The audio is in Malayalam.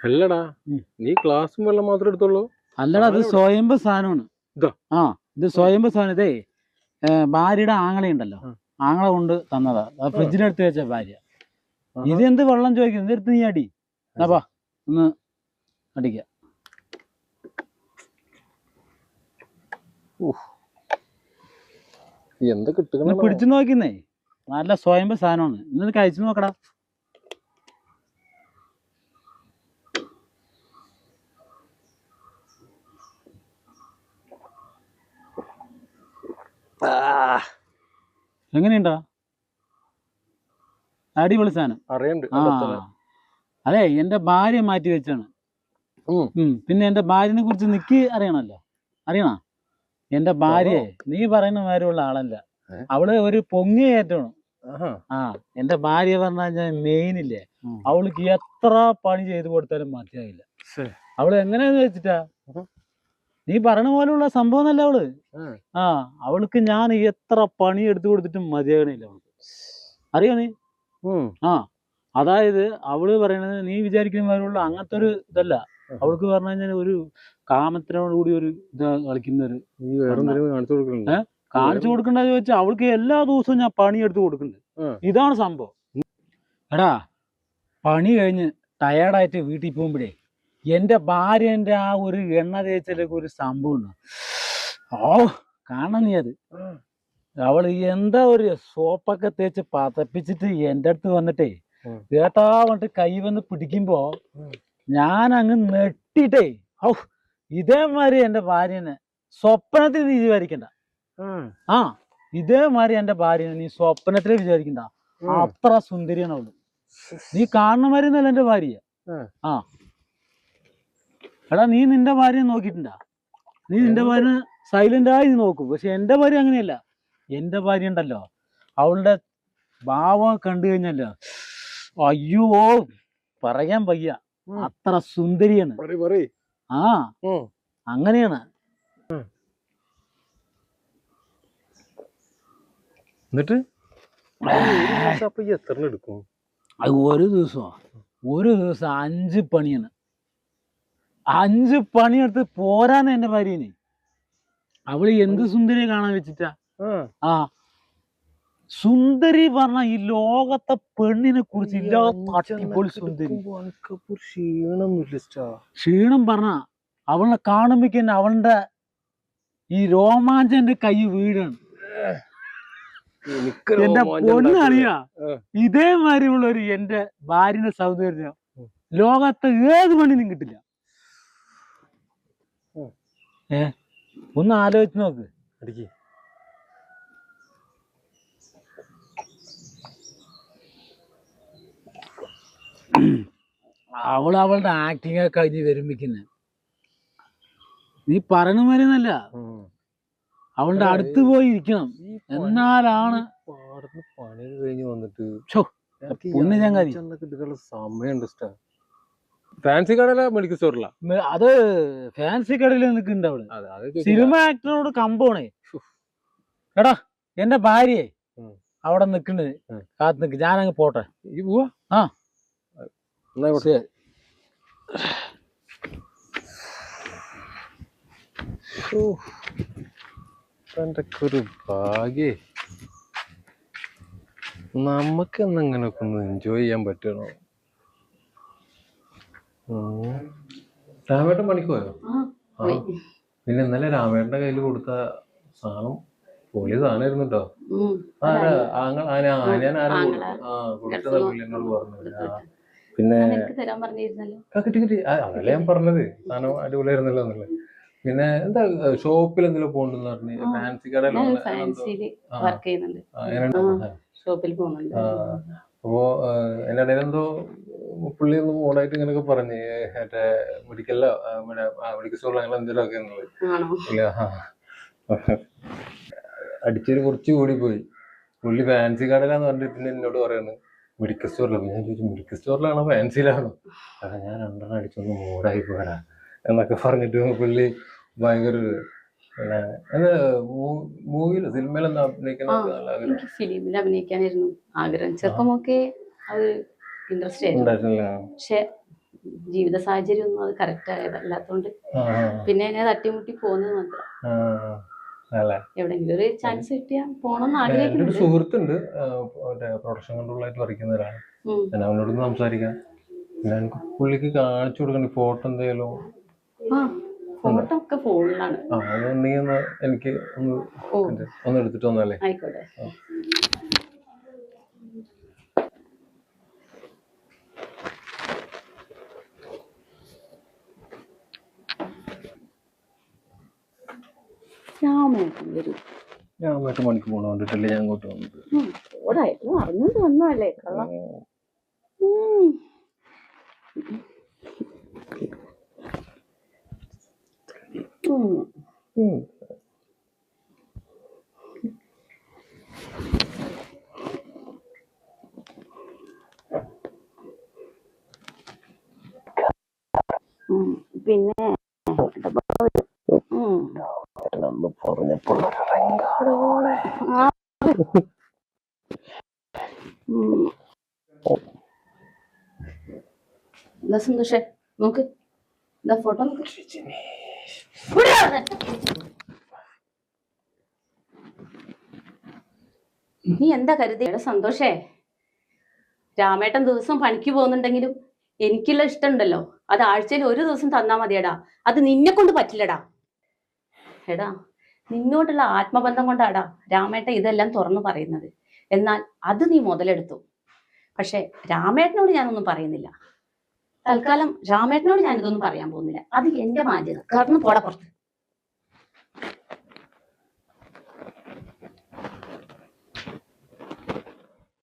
അല്ലടാ നീ ക്ലാസ്സും വെള്ളം മാത്രം എടുത്തോളൂ അല്ലടാ അത് സ്വയംഭ സാധനമാണ്? ആ ഇത് സ്വയംഭ സാധനം. ഇതേ ഭാര്യയുടെ ആങ്ങളയുണ്ടല്ലോ ഉണ്ടല്ലോ. ആങ്ങള കൊണ്ട് തന്നതാ. ഫ്രിഡ്ജിനടുത്ത് വെച്ച ഭാര്യ. ഇത് എന്ത് വെള്ളം ചോദിക്കും ഇതെടുത്ത് നീ അടി. അപ്പാ ഒന്ന് അടിക്ക. പിടിച്ചു നോക്കുന്നേ. നല്ല സ്വയംഭ സാധനമാണ്. ഇന്ന് കഴിച്ചു നോക്കടാ. എങ്ങനെയുണ്ടാ? അടിപൊളി സാധനം. അറിയണ്ട് അതെ എന്റെ ഭാര്യ മാറ്റി വെച്ചാണ്. പിന്നെ എന്റെ ഭാര്യനെ കുറിച്ച് നിക്ക് അറിയണല്ലോ അറിയണ? എന്റെ ഭാര്യ നീ പറയുന്ന മാതിരിയുള്ള ആളല്ല? അവൾ ഒരു പൊങ്ങി ഏറ്റണം. ആ എന്റെ ഭാര്യ പറഞ്ഞ മെയിൻ ഇല്ലേ. അവൾക്ക് എത്ര പണി ചെയ്തു കൊടുത്താലും മതിയാകില്ല ശ്ശേ. അവൾ എങ്ങനെയാന്ന് വെച്ചിട്ടാ. നീ പറഞ്ഞ പോലുള്ള സംഭവം അല്ല അവൾ. ആ. അവൾക്ക് ഞാൻ എത്ര പണി എടുത്തു കൊടുത്തിട്ടും മതിയാകണില്ല അവൾക്ക്. അറിയോ നീ. ആ അതായത് അവൾ പറയണത് നീ വിചാരിക്കുന്ന പോലുള്ള അങ്ങനത്തെ ഒരു ഇതല്ല. അവൾക്ക് പറഞ്ഞു കഴിഞ്ഞാൽ ഒരു കാമത്തിനോട് കൂടി ഒരു ഇത് കളിക്കുന്ന ഒരു? കാണിച്ചു കൊടുക്കണ്ട ചോദിച്ചാൽ അവൾക്ക് എല്ലാ ദിവസവും ഞാൻ പണി എടുത്തു കൊടുക്കുന്നുണ്ട്. ഇതാണ് സംഭവം. എടാ പണി കഴിഞ്ഞ് ടയേർഡായിട്ട് വീട്ടിൽ പോകുമ്പോഴേ എന്റെ ഭാര്യന്റെ ആ ഒരു എണ്ണ തേച്ചിലൊക്കെ ഒരു സംഭവം ഓ കാണണം നീ അത്. അവൾ എന്താ ഒരു സോപ്പൊക്കെ തേച്ച് പതപ്പിച്ചിട്ട് എന്റെ അടുത്ത് വന്നിട്ടേ. കേട്ടാ വന്നിട്ട് കൈ വന്ന് പിടിക്കുമ്പോ. ഞാൻ അങ്ങ് നെട്ടിട്ടേ ഔ ഇതേമാതിരി എന്റെ ഭാര്യനെ സ്വപ്നത്തിൽ നീ വിചാരിക്കണ്ട. ആ ഇതേമാതിരി എന്റെ ഭാര്യനെ നീ സ്വപ്നത്തിൽ വിചാരിക്കണ്ട. അത്ര സുന്ദരിയാണ് അവൾ. നീ കാണുന്ന മാതിരി എന്റെ എന്റെ ഭാര്യ ആ. എടാ നീ നിന്റെ ഭാര്യയെ നോക്കിയിട്ടുണ്ടാ? നീ നിന്റെ ഭാര്യ സൈലന്റ് ആയി നോക്കും. പക്ഷെ എന്റെ ഭാര്യ അങ്ങനെയല്ല. എന്റെ ഭാര്യ ഉണ്ടല്ലോ. അവളുടെ ഭാവം കണ്ടു കഴിഞ്ഞല്ലോ അയ്യോ പറയാൻ വയ്യ. അത്ര സുന്ദരിയാണ്. ആ. അങ്ങനെയാണ്. എന്നിട്ട്? അത് ഒരു ദിവസം? ഒരു ദിവസം അഞ്ച് പണിയാണ്. അഞ്ച് പണിയെടുത്ത് പോരാന്ന് എന്റെ ഭാര്യനെ. അവൾ എന്ത് സുന്ദരിയെ കാണാൻ വെച്ചിട്ടാ? ആ. സുന്ദരി പറഞ്ഞ ഈ ലോകത്തെ പെണ്ണിനെ കുറിച്ച് ഇല്ലാത്ത സുന്ദരി. ക്ഷീണം പറഞ്ഞ അവളെ കാണുമ്പോ തന്നെ അവളുടെ ഈ രോമാഞ്ചന്റെ കൈ വീടാണ്. എന്റെ പൊന്നറിയാ. ഇതേമാതിരി ഉള്ള ഒരു എന്റെ ഭാര്യന്റെ സൗന്ദര്യം. ലോകത്തെ ഏത് പെണ്ണിനും കിട്ടില്ല. ഏ ഒന്ന് ആലോചിച്ച് നോക്ക് അടിക്ക്. അവൾ അവളുടെ ആക്ടിങ് ഒക്കെ കഴിഞ്ഞ് വരുമ്പിക്കുന്നെ നീ പറയണ മാതിരിയൊന്നല്ല ഉം. അവളുടെ അടുത്ത് പോയി ഇരിക്കണം എന്നാലാണ് പാടത്ത് പണി കഴിഞ്ഞ് വന്നിട്ട് പൊന്ന് ചങ്ങാതി. സമയമുണ്ട് ഇഷ്ടാ ഫാൻസി കടല മെഡിക്കൽ സ്റ്റോറിലാ. അത് ഫാൻസി കടയിൽ നിൽക്കുന്നുണ്ട് അതെ സിനിമ ആക്ടറോട് കമ്പോണേ. എടാ എന്റെ ഭാര്യയെ. അവിടെ നിക്കണത് ഉം. കാത്ത് നിക്ക് ഞാനങ്ങ് പോട്ടെ. ഈ പോവാ? ആ. ശരി. ഓ, ഒരു ഭാഗ്യേ. ഒന്ന് എൻജോയ് ചെയ്യാൻ പറ്റണോ രാമേട്ടൻ പണിക്ക് പോയോ? ആ. പിന്നെ ഇന്നലെ രാമേട്ടന്റെ കയ്യിൽ കൊടുത്ത സാധനം പോലീസ് സാധനമായിരുന്നു കേട്ടോ ഞാൻ കൊടുത്തതാ പുള്ളി എന്നോട് പറഞ്ഞത്. പിന്നെ കിട്ടി കിട്ടി. അതല്ലേ ഞാൻ പറഞ്ഞത്. സാധനം അടിപൊളിയായിരുന്നല്ലോ എന്നുള്ളത് പിന്നെ എന്താ ഷോപ്പിൽ എന്തെങ്കിലും പോകണ്ടെന്ന് പറഞ്ഞു ഫാൻസി കടയിലോ. ഷോപ്പിൽ പോകുന്നുണ്ട്. അപ്പോ എന്റെ ഇടയിൽ എന്തോ പുള്ളി ഒന്ന് മൂടായിട്ട് ഇങ്ങനെയൊക്കെ പറഞ്ഞു മറ്റേ മെഡിക്കലിലോ മെഡിക്കൽ സ്റ്റോറിലോ അങ്ങനെ എന്തെങ്കിലും ഒക്കെ ഇല്ല. അടിച്ചൊരു കുറച്ച് കൂടി പോയി പുള്ളി ഫാൻസി കടയിലാന്ന് പറഞ്ഞിട്ട് പിന്നെ എന്നോട് പറയാണ് മെഡിക്കൽ സ്റ്റോറിലാണ് ഞാൻ ചോദിച്ചു മെഡിക്കൽ സ്റ്റോറിലാണോ ഫാൻസിയിലാണോ? അതാ ഞാൻ രണ്ടെണ്ണം അടിച്ചൊന്ന് മൂടായി പോരാ എന്നൊക്കെ പറഞ്ഞിട്ട് പുള്ളി ഭയങ്കര മൂവിയിൽ സിനിമയിൽ എനിക്ക് ഫിലിമിൽ അഭിനയിക്കാനായിരുന്നു ആഗ്രഹം. ചെറുപ്പമൊക്കെ അത് ഇൻട്രസ്റ്റ് ആയിരുന്നു. പക്ഷെ ജീവിത സാഹചര്യം ഒന്നും അത് കറക്റ്റ് ആയതല്ലാത്തോണ്ട് പിന്നെ എന്നെ തട്ടിമുട്ടി പോകുന്നത് മാത്രം. എവിടെങ്കിലും ഒരു ചാൻസ് കിട്ടിയാ പോണെന്ന് ആഗ്രഹിക്കുന്നുണ്ട്. സുഹൃത്തുണ്ട് പ്രൊഡക്ഷൻ കൺട്രോളായിട്ട് വർക്കുന്ന ഒരാൾ ഞാൻ അവനോട് സംസാരിക്കാം. ഞാൻ പുള്ളിക്ക് കാണിച്ചു കൊടുക്കണ്ട ഫോട്ടോ എന്തെങ്കിലും ആ. ഫോട്ടോ ഒക്കെ ഫോണിലാണ്. അതുണ്ടെങ്കിൽ ഒന്ന് എനിക്ക് ഒന്ന് ഒന്ന് എടുത്തിട്ട് വന്നല്ലേ ആയിക്കോട്ടെ. രാമേട്ടൻ വരും. ഞാൻ അങ്ങോട്ട് മണിക്ക് കണ്ടിട്ടല്ലേ ഞാൻ അങ്ങോട്ട് വന്നത്? ഓടായിരുന്നു. അറിഞ്ഞോണ്ട് വന്നതല്ലേ കള്ളം. പിന്നെ സന്തോഷേ നോക്ക് ഫോട്ടോ നോക്ക്. നീ എന്താ കരുതി? സന്തോഷേ. രാമേട്ടൻ ദിവസം പണിക്ക് പോകുന്നുണ്ടെങ്കിലും എനിക്കുള്ള ഇഷ്ടമുണ്ടല്ലോ. അത് ആഴ്ചയിൽ ഒരു ദിവസം തന്നാ മതിയടാ. അത് നിന്നെ കൊണ്ട് പറ്റില്ലടാ. എടാ നിന്നോട്ടുള്ള ആത്മബന്ധം കൊണ്ടാടാ രാമേട്ടൻ ഇതെല്ലാം തുറന്നു പറയുന്നത്. എന്നാൽ അത് നീ മുതലെടുത്തു. പക്ഷെ രാമേട്ടനോട് ഞാനൊന്നും പറയുന്നില്ല. തൽക്കാലം രാമേട്ടനോട് ഞാനിതൊന്നും പറയാൻ പോകുന്നില്ല. അത് എന്റെ മാന്യത. കാരണം പോടാ പുറത്ത്.